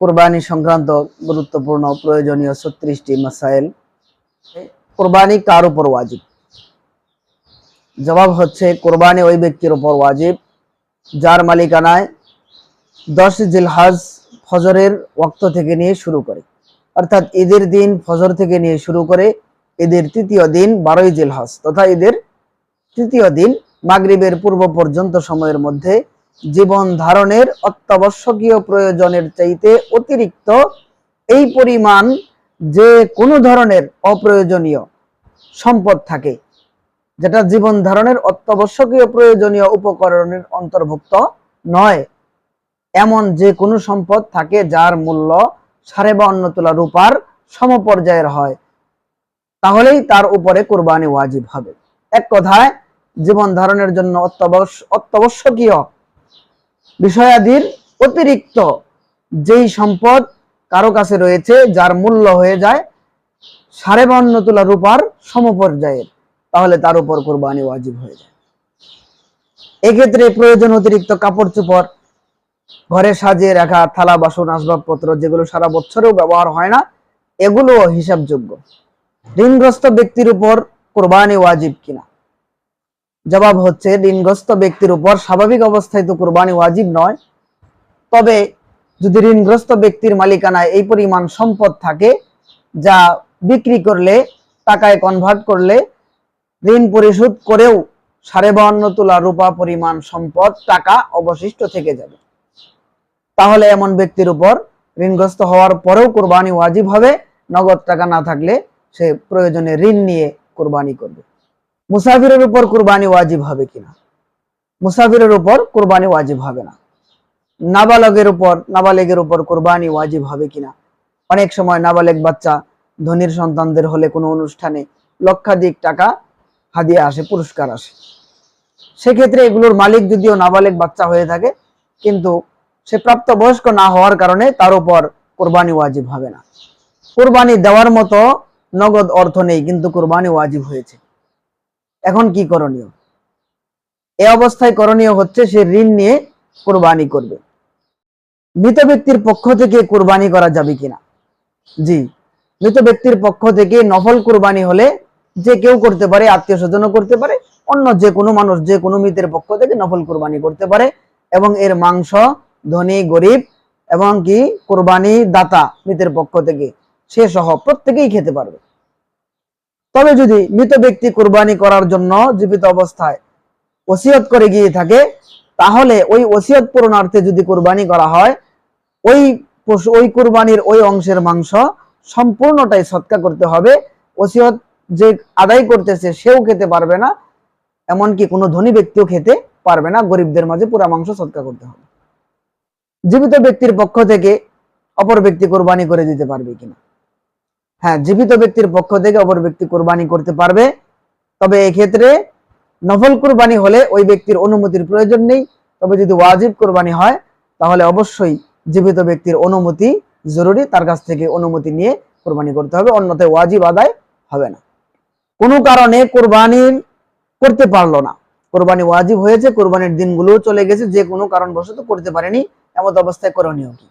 কোরবানি সংক্রান্ত গুরুত্বপূর্ণ প্রয়োজনীয় ছত্রিশটি মাসাইল। কোরবানি কার উপর ওয়াজিব? জবাব হচ্ছে, কোরবানি ওই ব্যক্তির উপর ওয়াজিব, যার মালিকানায় দশ জিলহাজ ফজরের ওক্ত থেকে নিয়ে শুরু করে। অর্থাৎ ঈদের দিন ফজর থেকে নিয়ে শুরু করে ঈদের তৃতীয় দিন বারোই জিলহজ তথা ঈদের তৃতীয় দিন মাগরিবের পূর্ব পর্যন্ত সময়ের মধ্যে জীবন ধারণের অত্যাবশ্যকীয় প্রয়োজনের চাইতে অতিরিক্ত, এই পরিমাণ যে কোনো ধরনের অপ্রয়োজনীয় সম্পদ থাকে, যেটা জীবন ধারণের অত্যাবশ্যকীয় প্রয়োজনীয় উপকরণের অন্তর্ভুক্ত নয়। এমন যে কোনো সম্পদ থাকে যার মূল্য সাড়ে বাউন্ন তোলা রূপার সমপর্যায়ের হয়, তাহলেই তার উপরে কোরবানি ওয়াজিব হবে। এক কথায়, জীবন ধারণের জন্য অত্যাবশ্য- অত্যাবশ্যকীয় বিষয়াদির অতিরিক্ত যেই সম্পদ কারও কাছে রয়েছে, যার মূল্য হয়ে যায় সাড়ে বান্ন তোলা রূপার সমপর্যায়ের, তাহলে তার উপর কোরবানি ওয়াজিব হয়ে যায়। এক্ষেত্রে প্রয়োজন অতিরিক্ত কাপড় চোপড়, ঘরে সাজিয়ে রাখা থালা, বাসন, আসবাবপত্র, যেগুলো সারা বছরেও ব্যবহার হয় না এগুলো হিসাবযোগ্য। ঋণগ্রস্ত ব্যক্তির উপর কোরবানি ওয়াজিব কিনা? জবাব হচ্ছে ঋণগ্রস্ত ব্যক্তির উপর স্বাভাবিক অবস্থায় তো কোরবানি ওয়াজিব নয়। তবে যদি ঋণগ্রস্ত ব্যক্তির মালিকানায় এই পরিমাণ সম্পদ থাকে, যা বিক্রি করলে, টাকায় কনভার্ট করলে, ঋণ পরিশোধ করেও সাড়ে বাহান্ন তোলা রূপা পরিমাণ সম্পদ টাকা অবশিষ্ট থেকে যাবে। তাহলে এমন ব্যক্তির উপর ঋণগ্রস্ত হওয়ার পরেও কোরবানি ওয়াজিব হবে, নগদ টাকা না থাকলে সে প্রয়োজনে ঋণ নিয়ে কোরবানি করবে। মুসাফিরের উপর কোরবানি ওয়াজিব হবে কিনা? মুসাফিরের উপর কোরবানি ওয়াজিব হবে না। নাবালকের উপর নাবালেগের উপর কোরবানি ওয়াজিব হবে কিনা? অনেক সময় নাবালেগ বাচ্চা ধনির সন্তানদের হলে কোনো অনুষ্ঠানে লক্ষাধিক টাকা হাদিয়া আসে, পুরস্কার আসে। সেক্ষেত্রে এগুলোর মালিক যদিও নাবালেগ বাচ্চা হয়ে থাকে, কিন্তু সে প্রাপ্তবয়স্ক না হওয়ার কারণে তার উপর কোরবানি ওয়াজিব হবে না। কোরবানি দেওয়ার মতো নগদ অর্থ নেই, কিন্তু কোরবানি ওয়াজিব হয়েছে। এখন কি করণীয়? এ অবস্থায় করণীয় হচ্ছে সে ঋণ নিয়ে কোরবানি করবে। মৃত ব্যক্তির পক্ষ থেকে কোরবানি করা যাবে কিনা? জি, মৃত ব্যক্তির পক্ষ থেকে নফল কোরবানি হলে যে কেউ করতে পারে, আত্মীয় স্বজনও করতে পারে, অন্য যে কোনো মানুষ, যে কোনো মৃতের পক্ষ থেকে নফল কোরবানি করতে পারে এবং এর মাংস, ধনী, গরিব এবং কি কোরবানি দাতা মৃতের পক্ষ থেকে সে সহ প্রত্যেকেই খেতে পারবে। তবে যদি মৃত ব্যক্তি কোরবানি করার জন্য জীবিত অবস্থায় ওসিয়ত করে গিয়ে থাকে, তাহলে ওই ওসিয়ত পূরণার্থে যদি কোরবানি করা হয়, ওই পশু, ওই কোরবানির ওই অংশের মাংস সম্পূর্ণটাই সৎকা করতে হবে। ওসিয়ত যে আদায় করতেছে, সেও খেতে পারবে না। এমনকি কোনো ধনী ব্যক্তিও খেতে পারবে না। গরিবদের মাঝে পুরা মাংস সৎকা করতে হবে। জীবিত ব্যক্তির পক্ষ থেকে অপর ব্যক্তি কোরবানি করে দিতে পারবে কিনা। হ্যাঁ জীবিত ব্যক্তির পক্ষ থেকে অপর ব্যক্তি কোরবানি করতে পারবে। তবে এক্ষেত্রে নফল কোরবানি হলে ওই ব্যক্তির অনুমতির প্রয়োজন নেই। তবে যদি ওয়াজিব কোরবানি হয়, তাহলে অবশ্যই জীবিত ব্যক্তির অনুমতি জরুরি। তার কাছ থেকে অনুমতি নিয়ে কোরবানি করতে হবে, অন্যথায় ওয়াজিব আদায় হবে না। কোনো কারণে কোরবানির করতে পারল না। কোরবানি ওয়াজিব হয়েছে, কোরবানির দিনগুলো চলে গেছে, যে কোনো কারণবশত করতে পারেনি। এমত অবস্থায় করণীয় কি?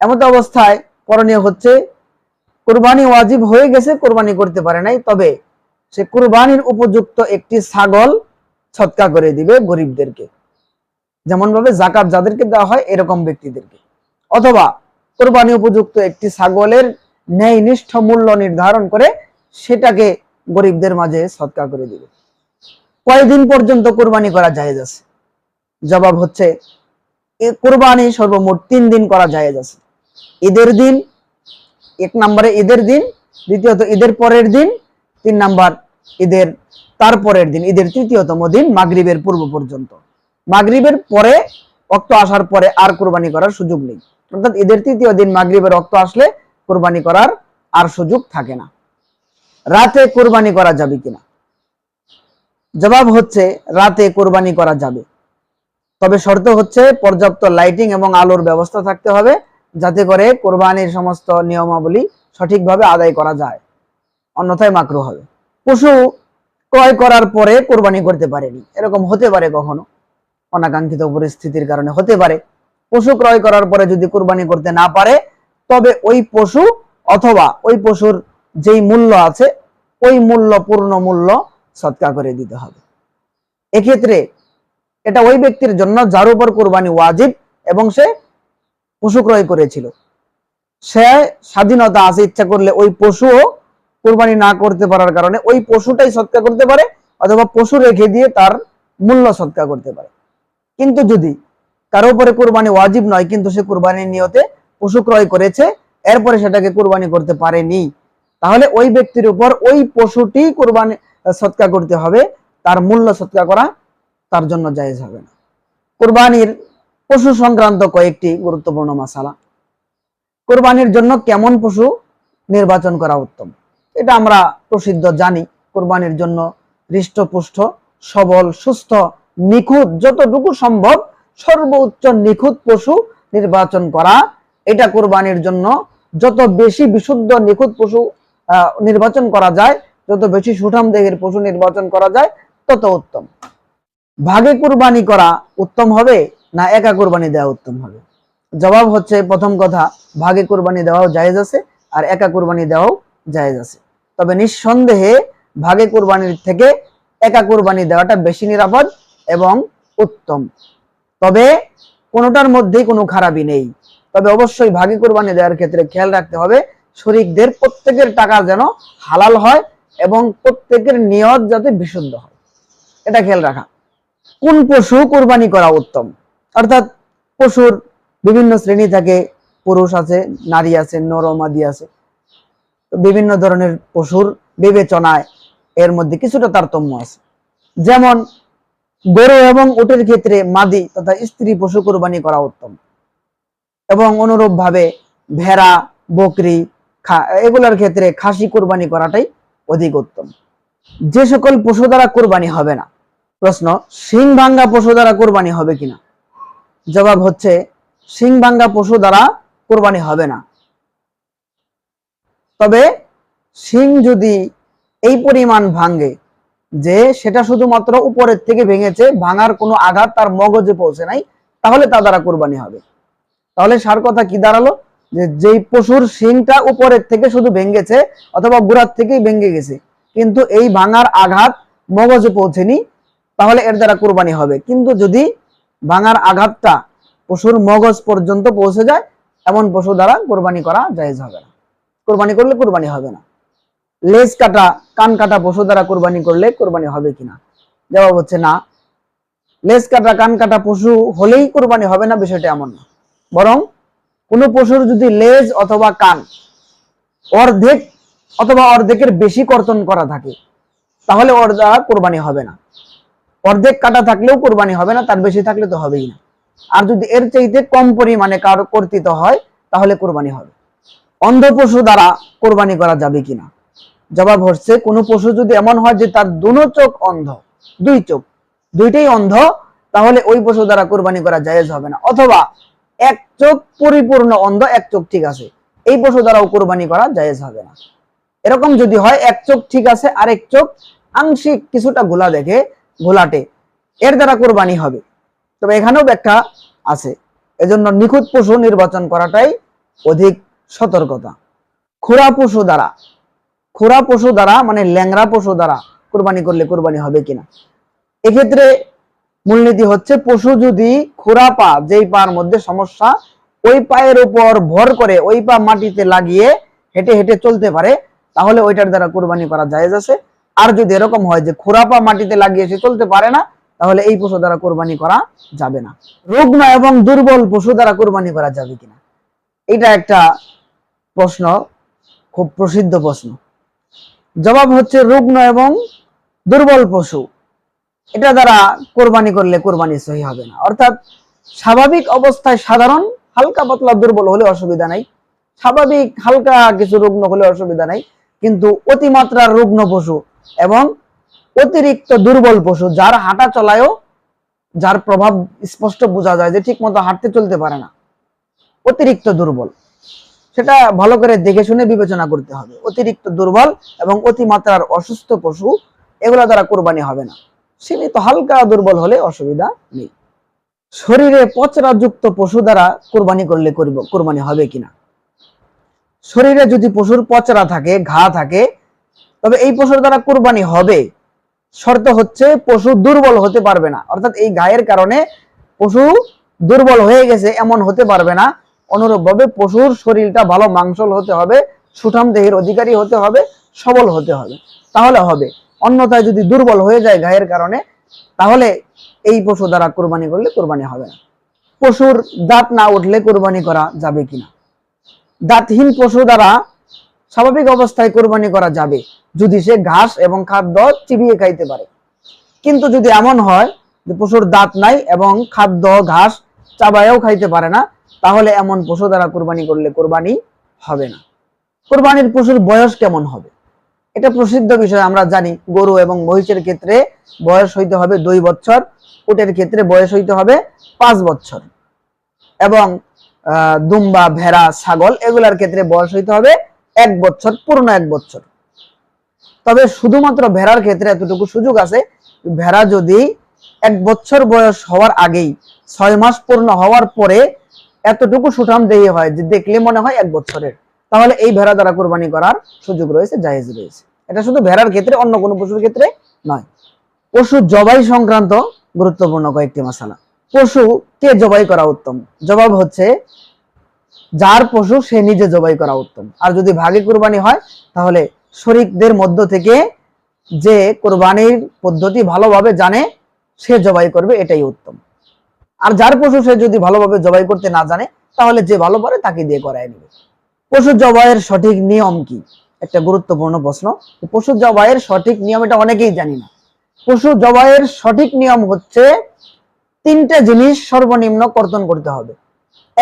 এমত অবস্থায় করণীয় হচ্ছে কোরবানি ওয়াজিব হয়ে গেছে, কোরবানি করতে পারে নাই। তবে সে কোরবানির উপযুক্ত একটি ছাগল ছটকা করে দিবে গরিবদেরকে। যেমন ভাবে জাকাত যাদেরকে দেওয়া হয়, এরকম ব্যক্তিদেরকে। অথবা কোরবানি উপযুক্ত একটি ছাগলের ন্যায়নিষ্ঠ মূল্য নির্ধারণ করে সেটাকে গরিবদের মাঝে সৎকা করে দিবে। কয়দিন পর্যন্ত কোরবানি করা জায়েজ আছে? জবাব হচ্ছে কোরবানি সর্বমোট তিন দিন করা জায়েজ আছে। ঈদের দিন এক নম্বরে ঈদের দিন, দ্বিতীয়ত ঈদের পরের দিন, তিন নাম্বার ঈদের তারপরের দিন, ঈদের তৃতীয়তম দিন মাগরিবের পূর্ব পর্যন্ত। মাগরিবের পরে রক্ত আসার পরে আর কোরবানি করার সুযোগ নেই। অর্থাৎ ঈদের তৃতীয় দিন মাগরিবের রক্ত আসলে কোরবানি করার আর সুযোগ থাকে না। রাতে কোরবানি করা যাবে কিনা? জবাব হচ্ছে, রাতে কোরবানি করা যাবে। তবে শর্ত হচ্ছে, পর্যাপ্ত লাইটিং এবং আলোর ব্যবস্থা থাকতে হবে। যাতে করে কোরবানির সমস্ত নিয়মাবলী সঠিকভাবে আদায় করা যায়। অন্যথায় মাকরু হবে। পশু ক্রয় করার পরে কোরবানি করতে পারেনি। এরকম হতে পারে কখনো। অনাকাঙ্ক্ষিত পরিস্থিতির কারণে হতে পারে। পশু ক্রয় করার পরে যদি কুরবানি করতে না পারে, তবে ওই পশু অথবা ওই পশুর যেই মূল্য আছে, ওই মূল্য, পূর্ণ মূল্য সৎকা করে দিতে হবে। এক্ষেত্রে এটা ওই ব্যক্তির জন্য যার উপর কোরবানি ওয়াজিব এবং সে পশু ক্রয় করেছিল। সে স্বাধীনতা আছে, ইচ্ছা করলে ওই পশুও কোরবানি না করতে পারার কারণে ওই পশুটাই সৎকা করতে পারে অথবা পশু রেখে দিয়ে তার মূল্য সৎকা করতে পারে। কিন্তু যদি কারও উপরে কোরবানি ওয়াজিব নয়, কিন্তু সে কোরবানির নিয়তে পশু ক্রয় করেছে, এরপরে সেটাকে কোরবানি করতে পারেনি, তাহলে ওই ব্যক্তির উপর ওই পশুটি কোরবানি সৎকা করতে হবে, তার মূল্য সৎকা করা তার জন্য জায়েজ হবে না। কোরবানির পশু সংক্রান্ত কয়েকটি গুরুত্বপূর্ণ মশালা। কোরবানির জন্য কেমন পশু নির্বাচন করা উত্তম? এটা আমরা প্রসিদ্ধ জানি, কোরবানির জন্য হৃষ্টপুষ্ট, সবল, সুস্থ, নিখুঁত, যতটুকু সম্ভব সর্বোচ্চ নিখুঁত পশু নির্বাচন করা। এটা কোরবানির জন্য যত বেশি বিশুদ্ধ নিখুঁত পশু নির্বাচন করা যায়, যত বেশি সুঠাম দেহের পশু নির্বাচন করা যায়, তত উত্তম। ভাগে কুরবানি করা উত্তম হবে না একা কুরবানি দেওয়া উত্তম হবে। জবাব হচ্ছে প্রথম কথা, ভাগে কুরবানি দেওয়াও জায়েজ আছে আর একা কুরবানি দেওয়াও জায়েজ আছে। তবে নিঃসন্দেহে ভাগে কুরবানির থেকে একা কুরবানি দেওয়াটা বেশি নিরাপদ এবং উত্তম। তবে কোনোটার মধ্যেই কোনো খারাপই নেই। তবে অবশ্যই ভাগে কুরবানি দেওয়ার ক্ষেত্রে খেয়াল রাখতে হবে, শরিকদের প্রত্যেকের টাকা যেন হালাল হয় এবং প্রত্যেকের নিয়ত যাতে বিশুদ্ধ হয়। এটা খেয়াল রাখা। কোন পশু কোরবানি করা উত্তম? অর্থাৎ পশুর বিভিন্ন শ্রেণি থাকে পুরুষ আছে, নারী আছে নরমাদি আছে। বিভিন্ন ধরনের পশুর বিবেচনায় এর মধ্যে কিছুটা তারতম্য আছে। যেমন গরু এবং উটের ক্ষেত্রে মাদি তথা স্ত্রী পশু কোরবানি করা উত্তম। এবং অনুরূপ ভাবে ভেড়া, বকরি এগুলোর ক্ষেত্রে খাসি কোরবানি করাটাই অধিক উত্তম। যে সকল পশু দ্বারা কোরবানি হবে না, প্রশ্ন শিং ভাঙ্গা পশু দ্বারা কোরবানি হবে কিনা? জবাব হচ্ছে, শিং ভাঙ্গা পশু দ্বারা কোরবানি হবে না। তবে শিং যদি এই পরিমাণ ভাঙ্গে যে সেটা শুধুমাত্র উপরের থেকে ভেঙেছে, ভাঙার কোনো আঘাত তার মগজে পৌঁছে নাই, তাহলে তা দ্বারা কোরবানি হবে। তাহলে সার কথা কি দাঁড়াল? যে যেই পশুর শিংটা উপরের থেকে শুধু ভেঙেছে অথবা গুড়ার থেকেই ভেঙে গেছে, কিন্তু এই ভাঙার আঘাত মগজে পৌঁছেনি, তাহলে এর দ্বারা কোরবানি হবে। কিন্তু যদি ভাঙার আঘাতটা পশুর মগজ পর্যন্ত পৌঁছে যায়, এমন পশু দ্বারা কোরবানি করা জায়েজ হবে না। কোরবানি করলে কোরবানি হবে না। লেজ কাটা, কান কাটা পশু দ্বারা কোরবানি করলে কোরবানি হবে কিনা? জবাব হচ্ছে না। লেজ কাটা, কান কাটা পশু হলেই কোরবানি হবে না, বিষয়টা এমন না। বরং কোনো পশুর যদি লেজ অথবা কান অর্ধেক অথবা অর্ধেকের বেশি কর্তন করা থাকে, তাহলে ওর দ্বারা কোরবানি হবে না। অর্ধেক কাটা থাকলেও কোরবানি হবে না, তার বেশি থাকলে তো হবেই না। আর যদি এর চাইতে কম পরিমাণে কারও কর্তিত হয়, তাহলে কোরবানি হবে। অন্ধ পশু দ্বারা কোরবানি করা যাবে কিনা? জবাব হচ্ছে, কোনো পশু যদি এমন হয় যে তার দুনো চোখ অন্ধ, দুই চোখ, দুইটাই অন্ধ, তাহলে ওই পশু দ্বারা কোরবানি করা জায়েজ হবে না। অথবা এক চোখ পরিপূর্ণ অন্ধ, এক চোখ ঠিক আছে, এই পশু দ্বারাও কোরবানি করা জায়েজ হবে না। এরকম যদি হয়, এক চোখ ঠিক আছে, আরেক চোখ আংশিক কিছুটা ঘোলা দেখে ঘোলাটে এর দ্বারা কোরবানি হবে। তবে এখানেও ব্যাখ্যা আছে। এজন্য নিখুঁত পশু নির্বাচন করাটাই অধিক সতর্কতা। খুরা পশু দ্বারা। খুরা পশু দ্বারা মানে ল্যাংরা পশু দ্বারা কোরবানি করলে কোরবানি হবে কিনা। এক্ষেত্রে মূলনীতি হচ্ছে পশু যদি খুরা পা, যেই পার মধ্যে সমস্যা, ওই পায়ের উপর ভর করে ওই পা মাটিতে লাগিয়ে হেঁটে হেঁটে চলতে পারে, তাহলে ওইটার দ্বারা কোরবানি করা জায়েজ আছে। আর যদি এরকম হয় যে খোরাপা মাটিতে লাগিয়ে সে চলতে পারে না, তাহলে এই পশু দ্বারা কোরবানি করা যাবে না। রুগ্ন এবং দুর্বল পশু দ্বারা কোরবানি করা যাবে কিনা? এটা একটা প্রশ্ন, খুব প্রসিদ্ধ প্রশ্ন। জবাব হচ্ছে রুগ্ন এবং দুর্বল পশু। এটা দ্বারা কোরবানি করলে কোরবানি সহি হবে না। অর্থাৎ স্বাভাবিক অবস্থায় সাধারণ, হালকা পাতলা দুর্বল হলে অসুবিধা নাই। স্বাভাবিক হালকা কিছু রুগ্ন হলে অসুবিধা নাই। কিন্তু অতিমাত্রার রুগ্ন পশু এবং অতিরিক্ত দুর্বল পশু, যার হাঁটা চলায়ও যার প্রভাব স্পষ্ট বোঝা যায় যে ঠিক মতো হাঁটতে চলতে পারে না। অতিরিক্ত দুর্বল। সেটা ভালো করে দেখে শুনে বিবেচনা করতে হবে। অতিরিক্ত দুর্বল এবং অতিমাত্রার অসুস্থ পশু, এগুলো দ্বারা কোরবানি হবে না। সীমিত হালকা দুর্বল হলে অসুবিধা নেই। শরীরে পচরাযুক্ত পশু দ্বারা কোরবানি করলে করব কোরবানি হবে কিনা? শরীরে যদি পশুর পচরা থাকে, ঘা থাকে তবে এই পশুর দ্বারা কোরবানি হবে। শর্ত হচ্ছে পশু দুর্বল হতে পারবে না। অর্থাৎ এই গায়ের কারণে পশু দুর্বল হয়ে গেছে, এমন হতে পারবে না। অনুরূপভাবে পশুর শরীরটা ভালো মাংসল হতে হবে, সুঠাম দেহের অধিকারী হতে হবে, সবল হতে হবে। তাহলে হবে। অন্যথায় যদি দুর্বল হয়ে যায় গায়ের কারণে, তাহলে এই পশু দ্বারা কোরবানি করলে কোরবানি হবে না। পশুর দাঁত না উঠলে কোরবানি করা যাবে কিনা? দাঁতহীন পশু দ্বারা স্বাভাবিক অবস্থায় কোরবানি করা যাবে, যদি সে ঘাস এবং খাদ্য চিবিয়ে খাইতে পারে। কিন্তু যদি এমন হয় যে পশুর দাঁত নাই এবং খাদ্য, ঘাস চাবায়ও খাইতে পারে না, তাহলে এমন পশু দ্বারা কোরবানি করলে কোরবানি হবে না। কোরবানির পশুর বয়স কেমন হবে? এটা প্রসিদ্ধ বিষয়, আমরা জানি গরু এবং মহিষের ক্ষেত্রে বয়স হইতে হবে দুই বছর, উটের ক্ষেত্রে বয়স হইতে হবে পাঁচ বছর। এবং দুম্বা, ভেড়া, ছাগল, এগুলার ক্ষেত্রে বয়স হইতে হবে এক বছর পূর্ণ এক বছর। তবে শুধুমাত্র ভেড়ার ক্ষেত্রে এতটুকু সুযোগ আছে, ভেড়া যদি এক বছর বয়স হওয়ার আগেই, ছয় মাস পূর্ণ হওয়ার পরে এতটুকু সুঠাম দেহি হয় যে দেখলে মনে হয় এক বছরের, তাহলে এই ভেড়া দ্বারা কোরবানি করার সুযোগ রয়েছে, জায়েজ রয়েছে। এটা শুধু ভেড়ার ক্ষেত্রে, অন্য কোনো পশুর ক্ষেত্রে নয়। পশু জবাই সংক্রান্ত গুরুত্বপূর্ণ কয়েকটি মশালা। পশু কে জবাই করা উত্তম? জবাব হচ্ছে যার পশু সে নিজে জবাই করা উত্তম। আর যদি ভাগে কোরবানি হয়, তাহলে শরিকদের মধ্য থেকে যে কোরবানির পদ্ধতি ভালোভাবে জানে, সে জবাই করবে, এটাই উত্তম। আর যার পশু সে যদি ভালোভাবে জবাই করতে না জানে, তাহলে যে ভালো পারে তাকে দিয়ে করায় নেবে। পশু জবাইয়ের সঠিক নিয়ম কি? একটা গুরুত্বপূর্ণ প্রশ্ন। পশু জবাইয়ের সঠিক নিয়ম এটা অনেকেই জানি না। পশু জবাইয়ের সঠিক নিয়ম হচ্ছে তিনটে জিনিস সর্বনিম্ন কর্তন করতে হবে।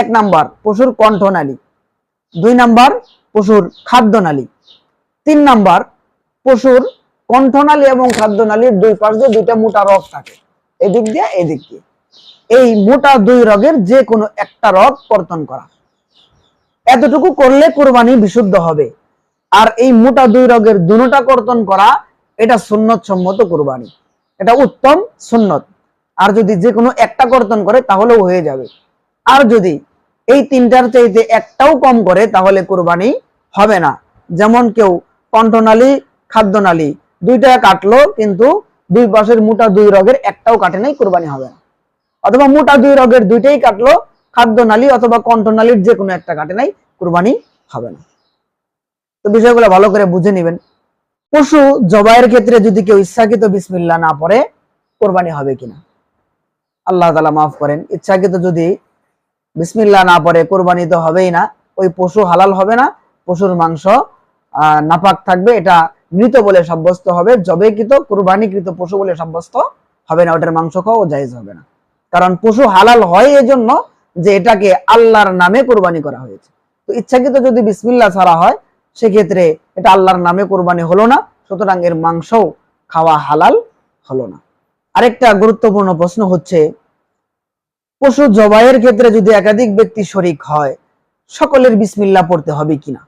এক নাম্বার, পশুর কণ্ঠনালী। দুই নাম্বার, পশুর খাদ্যনালী। তিন নাম্বার, পশুর কণ্ঠনালী এবং খাদ্যনালীর দুই পাশে দুইটা মোটা রগ থাকে। এদিক দিয়ে এদিক দিয়ে। এই মোটা দুই রগের যে কোনো একটা রগ কর্তন করা। এতটুকু করলে কোরবানি বিশুদ্ধ হবে। আর এই মোটা দুই রগের দুটা কর্তন করা, এটা সুন্নত সম্মত কোরবানি। এটা উত্তম সুন্নত। আর যদি যে কোনো একটা কর্তন করে, তাহলেও হয়ে যাবে। আর যদি এই তিনটার চাইতে একটাও কম করে, তাহলে কোরবানি হবে না। যেমন কেউ কণ্ঠনালী, খাদ্যনালী, দুইটা কাটলো, কিন্তু দুই পাশের মোটা দুই রগের একটাও কাটে নাই, কোরবানি হবে না। অথবা মোটা দুই রগের দুইটাই কাটলো, খাদ্যনালী অথবা কণ্ঠনালীর যে কোনো একটা কাটে নাই, কোরবানি হবে না। তো বিষয়গুলো ভালো করে বুঝে নেবেন। পশু জবাইয়ের ক্ষেত্রে যদি কেউ ইচ্ছাকৃত বিসমিল্লা না পড়ে, কোরবানি হবে কিনা? আল্লাহ তালা মাফ করেন, ইচ্ছাকৃত যদি বিসমিল্লা না পড়ে কোরবানি তো হবেই না। ওই পশু হালাল হবে না, পশুর মাংস নাপাক থাকবে, এটা মৃত বলে সাব্যস্ত হবে জবেকৃত কোরবানিকৃত পশু বলে সাব্যস্ত হবে না, ওটার মাংস খাওয়া জায়েজ হবে না। কারণ পশু হালাল হয় এজন্য যে এটাকে আল্লাহর নামে কোরবানি করা হয়েছে। তো ইচ্ছাকৃত যদি বিসমিল্লা ছাড়া হয়, সেক্ষেত্রে এটা আল্লাহর নামে কোরবানি হলো না, সুতরাং এর মাংসও খাওয়া হালাল হলো না। আরেকটা গুরুত্বপূর্ণ প্রশ্ন হচ্ছে পশু জবাইয়ের ক্ষেত্রে যদি একাধিক ব্যক্তি শরিক হয়, সকলের বিসমিল্লা পড়তে হবে কিনা?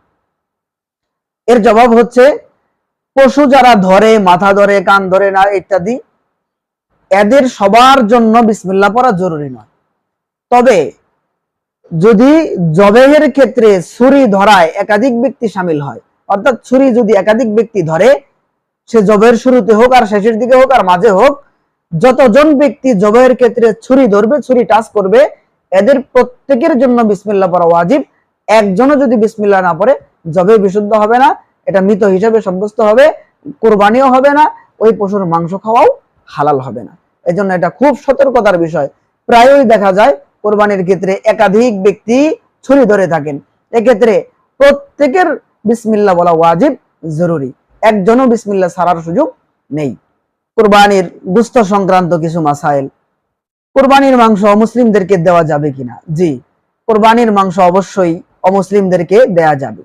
এর জবাব হচ্ছে, পশু যারা ধরে, মাথা ধরে, কান ধরে না, ইত্যাদি, এদের সবার জন্য বিসমিল্লা পড়া জরুরি নয়। তবে যদি জবেহের ক্ষেত্রে ছুরি ধরায় একাধিক ব্যক্তি সামিল হয়, অর্থাৎ ছুরি যদি একাধিক ব্যক্তি ধরে, সে জবের শুরুতে হোক আর শেষের দিকে হোক আর মাঝে হোক যতজন ব্যক্তি জবের ক্ষেত্রে ছুরি ধরবে, ছুরি টাচ করবে, এদের প্রত্যেকের জন্য বিসমিল্লা পড়া ওয়াজিব। একজনও যদি বিসমিল্লা না পড়ে, জবে বিশুদ্ধ হবে না, এটা মৃত হিসেবে সাব্যস্ত হবে, কোরবানিও হবে না, ওই পশুর মাংস খাওয়াও হালাল হবে না। এজন্য এটা খুব সতর্কতার বিষয়। প্রায়ই দেখা যায়, কোরবানির ক্ষেত্রে একাধিক ব্যক্তি ছুরি ধরে থাকেন। এক্ষেত্রে প্রত্যেকের বিসমিল্লা বলা ওয়াজিব জরুরি। একজনও বিসমিল্লা ছাড়ার সুযোগ নেই। কোরবানির গুস্ত সংক্রান্ত কিছু মাসাইল। কোরবানির মাংস অমুসলিমদেরকে দেওয়া যাবে কিনা? জি, কোরবানির মাংস অবশ্যই অমুসলিমদেরকে দেয়া যাবে।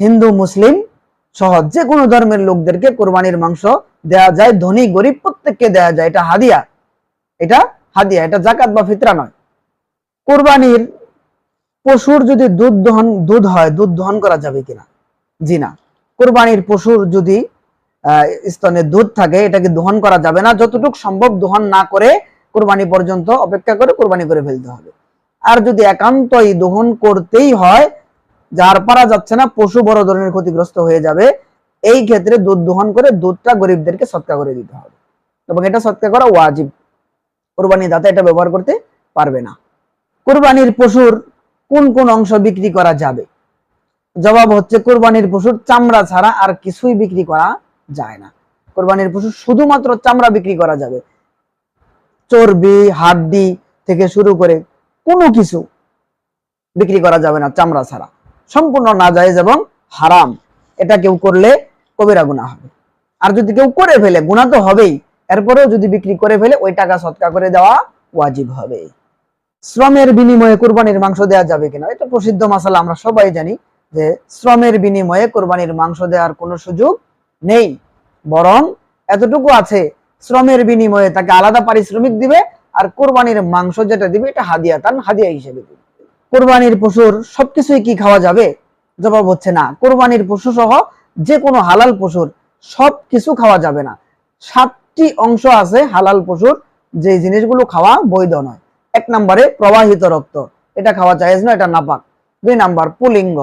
হিন্দু, মুসলিম সহ যে কোনো ধর্মের লোকদেরকে কোরবানির মাংস দেয়া যায়, ধনী, গরিব প্রত্যেককে দেয়া যায়। এটা হাদিয়া। এটা হাদিয়া, এটা জাকাত বা ফিতরা নয়। কোরবানির পশুর যদি দুধ দহন, দুধ হয়, দুধ দহন করা যাবে কিনা? জি না। কোরবানির পশুর যদি স্তনে দুধ থাকে, এটাকে দহন করা যাবে না। যতটুকু সম্ভব দহন না করে কোরবানি পর্যন্ত অপেক্ষা করে কোরবানি করে ফেলতে হবে। আর যদি একান্তই দহন করতেই হয়, যার পারা যাচ্ছে না, পশু বড় ধরনের ক্ষতিগ্রস্ত হয়ে যাবে। এই ক্ষেত্রে দুধ দহন করে দুধটা গরিবদেরকে সৎকা করে দিতে হবে। এবং এটা সৎকা করা ওয়াজিব। কোরবানি দাতা এটা ব্যবহার করতে পারবে না। কোরবানির পশুর কোন কোন অংশ বিক্রি করা যাবে? জবাব হচ্ছে কোরবানির পশুর চামড়া ছাড়া আর কিছুই বিক্রি করা যায় না। কোরবানির পশু শুধুমাত্র চামড়া বিক্রি করা যাবে। চর্বি, হাড্ডি থেকে শুরু করে কোনো কিছু বিক্রি করা যাবে না চামড়া ছাড়া। সম্পূর্ণ না নাজায়েজ এবং হারাম। এটা কেউ করলে কবিরা গুণা হবে। আর যদি কেউ করে ফেলে গুণা তো হবেই। এরপরেও যদি বিক্রি করে ফেলে, ওই টাকা সৎকা করে দেওয়া ওয়াজিব হবে। শ্রমের বিনিময়ে কোরবানির মাংস দেওয়া যাবে কিনা, এটা প্রসিদ্ধ মাসালা, আমরা সবাই জানি যে শ্রমের বিনিময়ে কোরবানির মাংস দেওয়ার কোনো সুযোগ নেই। বরং এতটুকু আছে, শ্রমের বিনিময়ে তাকে আলাদা পারিশ্রমিক দিবে আর কোরবানির মাংস যেটা দিবে, এটা হাদিয়া তান হাদিয়া হিসেবে দিবে। কোরবানির পশুর সবকিছুই কি খাওয়া যাবে? জবাব হচ্ছে না। কোরবানির পশু সহ যে কোনো হালাল পশুর সব কিছু খাওয়া যাবে না। সাতটি অংশ আছে হালাল পশুর, যে জিনিসগুলো খাওয়া বৈধ নয়। এক নম্বরে প্রবাহিত রক্ত। এটা খাওয়া জায়েজ না এটা নাপাক। দুই নাম্বার পুলিঙ্গ।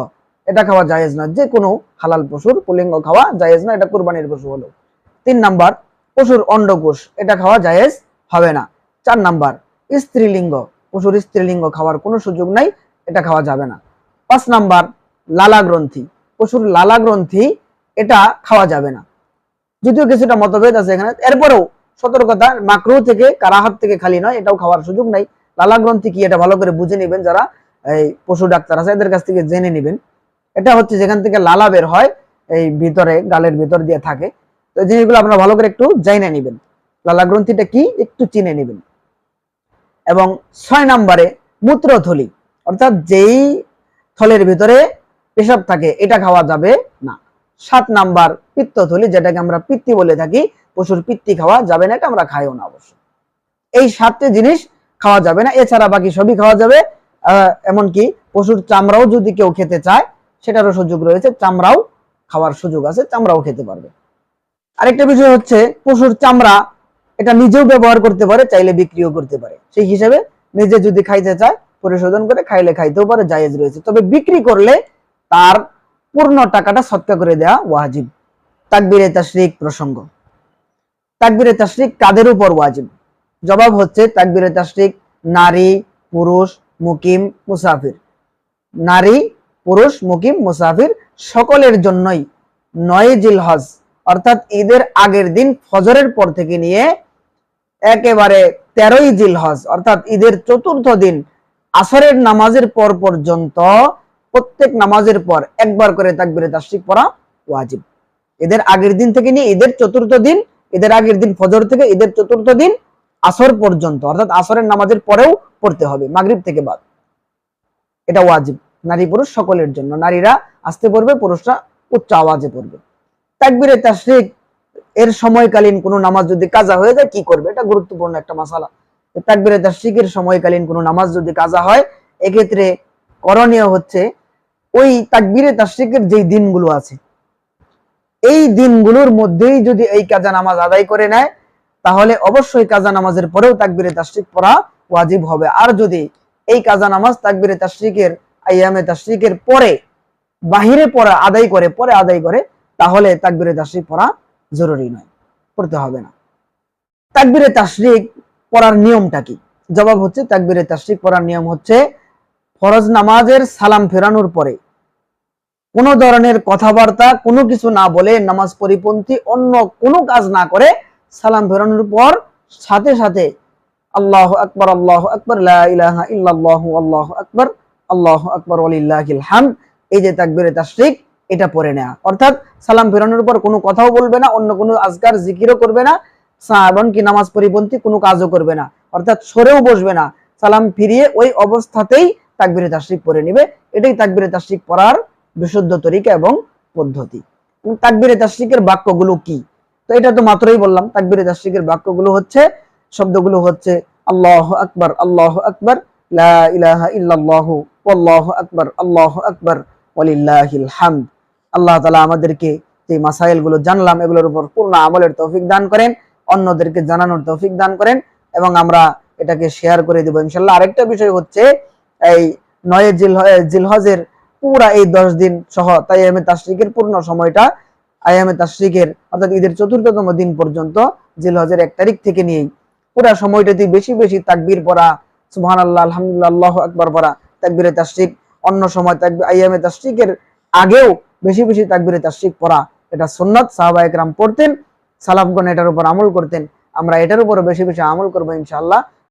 এটা খাওয়া জায়েজ নয় যে কোনো হালাল পশুর পুলিঙ্গ খাওয়া জায়েজ নয় এটা কোরবানির পশু হলো তিন নাম্বার, পশুর অন্ডকোষ, এটা খাওয়া জায়েজ হবে না। চার নাম্বার, স্ত্রীলিঙ্গ, পশুর স্ত্রীলিঙ্গ খাওয়ার কোনো সুযোগ নাই, এটা খাওয়া যাবে না। পাঁচ নাম্বার লালা গ্রন্থি পশুর লালা গ্রন্থি এটা খাওয়া যাবে না। যদিও কিছুটা মতভেদ আছে এখানে, এরপরেও সতর্কতা মাকরু থেকে, কারাহাত থেকে খালি নয়, এটাও খাওয়ার সুযোগ নাই। লালা গ্রন্থি কি, এটা ভালো করে বুঝে নেবেন যারা এই পশু ডাক্তার আছে, এদের কাছ থেকে জেনে নেবেন। এটা হচ্ছে যেখান থেকে লালা বের হয়, এই ভিতরে, গালের ভিতর দিয়ে থাকে। তো জিনিসগুলো আপনারা ভালো করে একটু জাইনে নেবেন। লালা গ্রন্থিটা কি একটু চিনে নেবেন। এবং ছয় নম্বরে মূত্রথলি, অর্থাৎ যেই থলের ভিতরে পেশাব থাকে, এটা খাওয়া যাবে না। সাত নাম্বার পিত্তথলি, যেটাকে আমরা পিত্তি বলে থাকি, পশুর পিত্তি খাওয়া যাবে না, এটা আমরা খাইও না অবশ্য। এই সাতটি জিনিস খাওয়া যাবে না, এছাড়া বাকি সবই খাওয়া যাবে। এমনকি পশুর চামড়াও যদি কেউ খেতে চায় সেটারও সুযোগ রয়েছে, চামড়াও খাওয়ার সুযোগ আছে, চামড়াও খেতে পারবে। আরেকটা বিষয় হচ্ছে, পশুর চামড়া এটা নিজেও ব্যবহার করতে পারে, চাইলে বিক্রিও করতে পারে। সেই হিসেবে নিজে যদি খাইতে চায়, পরিশোধন করে খাইলে খাইতেও পারে, জায়েজ রয়েছে। তবে বিক্রি করলে তার পূর্ণ টাকাটা সৎকা করে দেওয়া ওয়াজিব। তাকবিরে তাশরিক প্রসঙ্গ। তাকবিরে তাশরিক কাদের উপর ওয়াজিব? জবাব হচ্ছে, তাকবিরে তাশরিক নারী, পুরুষ, মুকিম, মুসাফির। নারী পুরুষ, মুকিম, মুসাফির সকলের জন্যই নয় জিলহজ অর্থাৎ ঈদের আগের দিন ফজরের পর থেকে নিয়ে একেবারে তেরোই জিলহজ অর্থাৎ ঈদের চতুর্থ দিন আসরের নামাজের পর পর্যন্ত প্রত্যেক নামাজের পর একবার করে তাকবিরে তাশরিক পড়া ওয়াজিব। ঈদের আগের দিন থেকে নিয়ে ঈদের চতুর্থ দিন, ঈদের আগের দিন ফজর থেকে ঈদের চতুর্থ দিন আসর পর্যন্ত। অর্থাৎ আসরের নামাজের পরেও পড়তে হবে, মাগরিব থেকে বাদ। এটা ওয়াজিব। নারী পুরুষ সকলের জন্য। নারীরা আসতে পড়বে, পুরুষরা উচ্চ আওয়াজে পড়বে। তাকবিরে তাশরিক, এর সময়কালীন কোনো নামাজ যদি কাজা হয়ে যায়, কি করবে? এটা গুরুত্বপূর্ণ একটা মাসালা। তাকবিরে তাশরিকের সময়কালীন কোনো নামাজ যদি কাজা হয়, এক্ষেত্রে করণীয় হচ্ছে ওই তাকবিরে তাশরিকের যেই দিনগুলো আছে, এই দিনগুলোর মধ্যেই যদি এই কাজা নামাজ আদায় করে নেয়, তাহলে অবশ্যই কাজা নামাজের পরেও তাকবিরে তাশরিক পড়া ওয়াজিব হবে। আর যদি এই কাজা নামাজ তাকবিরে তাশরিকের আইয়ামে তাশরিকের পরে, বাহিরে পড়া আদায় করে, পরে আদায় করে, তাহলে তাকবিরে তাশরিক পড়া জরুরি নয়, পড়তে হবে না। তাকবিরে তাশরিক পড়ার নিয়মটা কি? জবাব হচ্ছে, তাকবিরে তাশরিক পড়ার নিয়ম হচ্ছে, ফরজ নামাজের সালাম ফেরানোর পরে কোনো ধরনের কথাবার্তা, কোনো কিছু না বলে নামাজ পরিপন্থী অন্য কোনো কাজ না করে সালাম ফেরানোর পর সাথে সাথে আল্লাহ আকবর আল্লাহ আকবর ইল্লাল্লাহু, আল্লাহু আকবর আল্লাহু আকবর হামদ। এই যে তাকবিরে, তাশরিক, এটা পড়ে নেওয়া অর্থাৎ সালাম ফেরানোর পর কোনো কথাও বলবে না, অন্য কোনো আজকার জিকিরও করবে না এমনকি নামাজ পরিপন্থী কোনো কাজও করবে না। অর্থাৎ সরেও বসবে না। সালাম ফিরিয়ে ওই অবস্থাতেই তাকবিরে, তাশরিক পড়ে নিবে। এটাই তাকবিরে, তাশরিক পড়ার বিশুদ্ধ তরিকা এবং পদ্ধতি। তাকবিরে, তাশরিকের বাক্যগুলো কি? তো এটা তো মাত্রই বললাম, তাকবিরে, তাশরিকের বাক্যগুলো হচ্ছে, শব্দগুলো হচ্ছে আল্লাহ আকবার আল্লাহ আকবার। লা ইলাহা ইল্লাল্লাহু, ওয়াল্লাহু আকবার, আল্লাহু আকবার, ওয়ালিল্লাহিল হামদ। আল্লাহ তাআলা আমাদেরকে যে মাসাইলগুলো জানলাম, এগুলোর উপর পূর্ণ আমলের তৌফিক দান করেন, অন্যদেরকে জানানোর তৌফিক দান করেন এবং আমরা এটাকে শেয়ার করে দিব ইনশাল্লাহ আরেকটা বিষয় হচ্ছে, এই নয় জিল জিলহজের পুরা এই দশ দিন সহ তাই আয়ামে তাশরিকের পূর্ণ সময়টা আয়ামে তাশরিকের অর্থাৎ ঈদের চতুর্থতম দিন পর্যন্ত জিলহজের এক তারিখ থেকে নিয়েই পুরা সময়টাতে বেশি বেশি তাকবির পড়া সুবহান আল্লাহ আলহামদুলিল্লাহ আকবার পরা তাকবিরে তাশরিক। অন্য সময় তাকবির আইয়ামে তাশরিকের আগেও বেশি বেশি তাকবিরে তাশরিক পড়া। এটা সন্ন্যত সাহাবা একরাম পড়তেন, সালাফগণ এটার উপর আমল করতেন। আমরা এটার উপর বেশি বেশি আমল করব ইনশাআল্লাহ।